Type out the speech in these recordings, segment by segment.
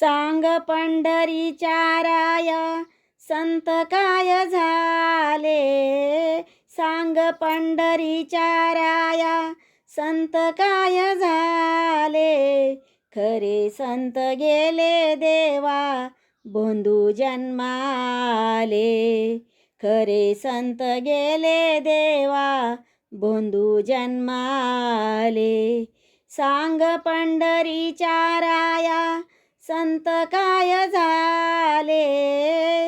सांग पंढरीच्या राया संत काय झाले? सांग पंढरीच्या राया संत काय झाले? खरे संत गेले देवा बोंधू जन्माले. खरे संत गेले देवा बोंधू जन्माले. सांग पंढरीच्या राया संत काय झाले?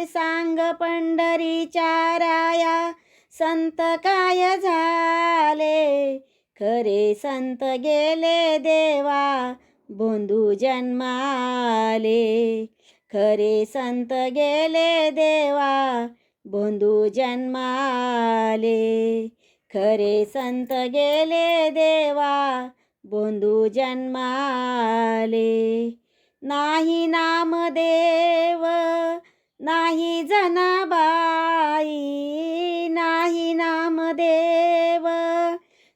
सांग पंढरीच्या राया संत काय झाले? खरे संत गेले देवा बोंधू जन्माले. खरे संत गेले देवा बोंधू जन्माले. खरे संत गेले देवा बोंधू जन्माले. नाही नामदेव नाही जनाबाई नाही नामदेव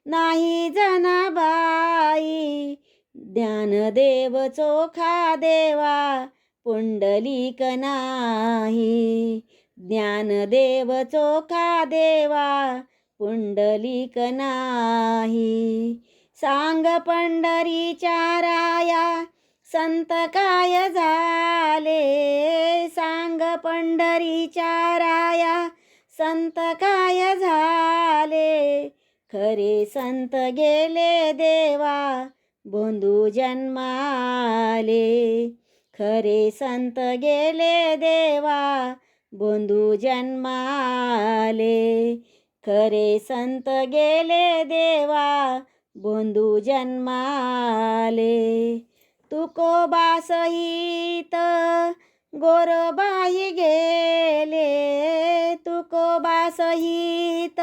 नाही जनाबाई ज्ञानदेव चोखा देवा पुंडलिक नाही. ज्ञानदेव चोखा देवा पुंडलिक नाही. सांग पंढरीच्या राया संत काय झाले. सांग पंढरीच्या राया संत काय झाले. खरे संत गेले देवा बोंधू जन्माले. खरे संत गेले देवा बोंधू जन्माले. खरे संत गेले देवा बोंधू जन्माले. तुकोबा सहित गोरबाई गेले. तुकोबा सहित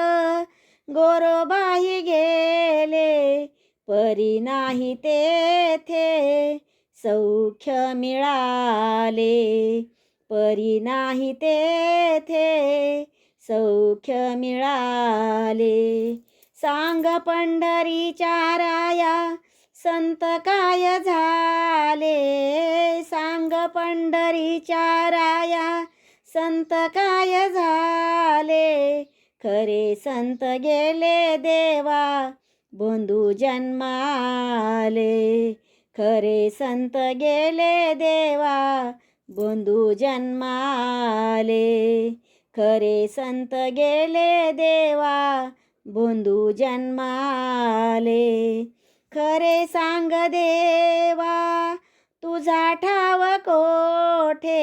गोरबाई गेले. परी नाही तेथे सौख्य मिळाले. परी नाही तेथे सौख्य मिळाले. सांग पंढरीच्या राया संत काय झाले? सांग पंढरीच्या राया. संत काय झाले? खरे संत गेले देवा. बोंधू जन्माले. खरे संत गेले देवा. बंधू जन्माले. खरे संत गेले देवा. बंधू जन्माले. खरे सांग देवा तुझा ठाव कोठे?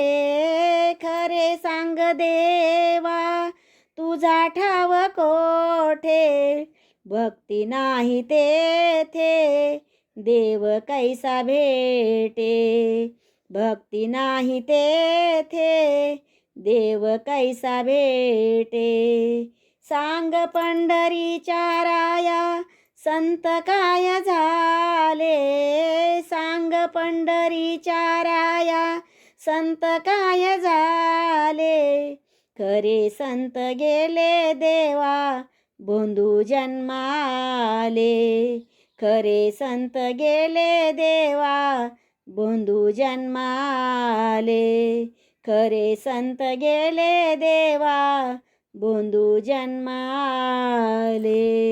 खरे सांग देवा तुझा ठाव कोठे? भक्ती नाही तेथे देव कैसा भेटे? भक्ती नाही तेथे देव कैसा भेटे? सांग पंढरीच्या राया संत काय झाले? सांग पंढरीच्या राया संत काय झाले? खरे संत गेले देवा बोंधू जन्माले. खरे संत गेले देवा बोंधू जन्माले. खरे संत गेले देवा बोंधू जन्माले.